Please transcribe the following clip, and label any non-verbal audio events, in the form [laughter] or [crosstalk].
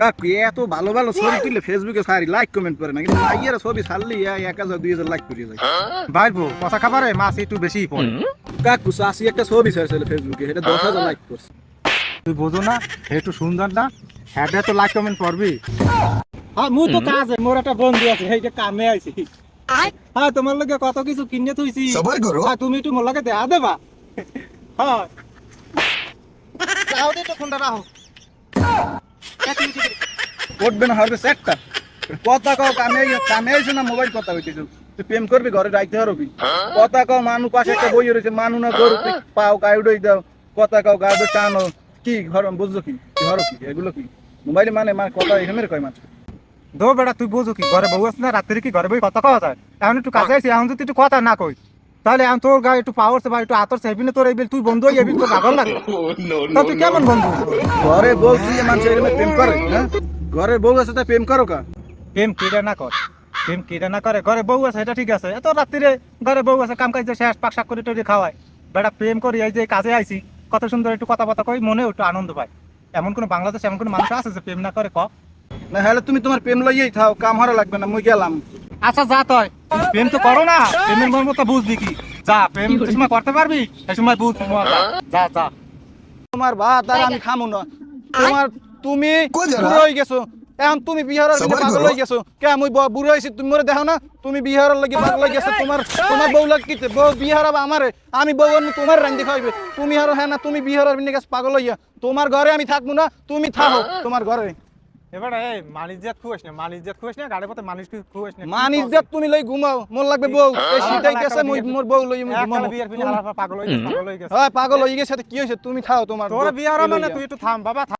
কাকু এত ভালো ভালো ছবি তুললে ফেসবুকে সারি লাইক কমেন্ট করে না কিন্তু মাইয়ের ছবি ছাড়লি এক হাজার দুই হাজার লাইক করিয়ে যায়। বাইরবো কথা খাবারে মাছ একটু বেশি পড়ে। কাকু চাষি একটা ছবি ছাড়ছিল ফেসবুকে সেটা দশ হাজার লাইক করছে। তুই বোঝো না একটু সুন্দর না হ্যাঁ তো লাইক কমেন্ট করবি? হ্যাঁ মুই তো কাজে মোর একটা বন্ধু আছে সেইটা কামে আইছি। হ্যাঁ তোমার লগে কত কিছু কিনে থইছি। সবার করো। হ্যাঁ তুমি একটু মোর লগে দেয়া দেবা। হ্যাঁ। রাহো দে তো ফোনটা রাহো উঠবে হবে সেটটা কথা কও, কামে কামে না মোবাইল কথা হইতেছে তুই প্রেম করবি, ঘরে রাখতে পারবি কথা কও, মানু পাশে একটা বই রয়েছে, মানু না গরু পাও কাউডই দাও। কথা কও গাড়ি টানো। কি ঘর বুঝছ কি? ঘর কি? এগুলো কি? মোবাইলে মানে মানে কথা এখানে কয় মাছ দো বেটা, তুই বোঝো কি? ঘরে বউ আছে না, রাত্রে কি ঘরে বই কথা কওয়া যায়? একটু কাছে আইছি এখন যদি একটু কথা না কই তাহলে আমি তোর গায়ে একটু পাওয়ার বা একটু আতর চাইবি না তোর এই তুই বন্ধু হয়ে যাবি তোর ভাগর লাগে। [laughs] তা তুই কেমন বন্ধু? ঘরে বউ তুই মানুষ প্রেম করে হ্যাঁ? ঘরে বউ আছে তা প্রেম করো কা? প্রেম কেটে না কর। প্রেম কেটে না করে? ঘরে বউ আছে এটা ঠিক আছে। এত রাত্রিরে ঘরে বউ আছে কাম কাজ শেষ পাক শাক করে টরে খাওয়ায়। বেটা প্রেম করি এই যে কাজে আইছি কত সুন্দর একটু কথা কথা কই মনে একটু আনন্দ পায়। এমন কোনো বাংলাদেশ এমন কোনো মানুষ আছে যে প্রেম না করে ক? না হলে তুমি তোমার প্রেম লইয়েই থাও কাম হারা লাগবে না মুই গেলাম। আচ্ছা যা তয়। প্রেম তো করো না প্রেমের মর্ম তো বুঝবি কি? যা প্রেম যে সময় করতে পারবি? সে সময় বুঝ যা যা তোমার ভাত আর আমি খামু না। তোমার তুমি হয়ে গেছো। এখন তুমি বিহারের সবার পাগল। হয়ে গেছো। কে ব- বুড়ো হয়েছি তুমি মরে দেখো না? তুমি বিহারের লাগি পাগল হয়ে গেছো। তোমার তোমার বউ লাগিতে বউ বিহার হবে আমারে। আমি বউ তোমার রান্ধি খাইবে তুমি আর হ্যাঁ না তুমি বিহারের বিনে গেছো পাগল হইয়া। তোমার ঘরে আমি থাকব না তুমি থাকো। তোমার ঘরে। এবারে এই মালিশ জাত খুয়াস না মালিশ জাত খুয়াস না গাড়ি পথে মালিশ খুয়াস না মান তুমি লই ঘুমাও মোর লাগবে বউ। এই শীতাই গেছে মুই মোর বউ লই আমি এককালে বিয়ার পিনে পাগল হয়ে গেছে পাগল হয়ে গেছে। হ্যাঁ পাগল গেছে কি হয়েছে? তুমি খাও তোমার তোর বিয়ার মানে তুই একটু থাম বাবা।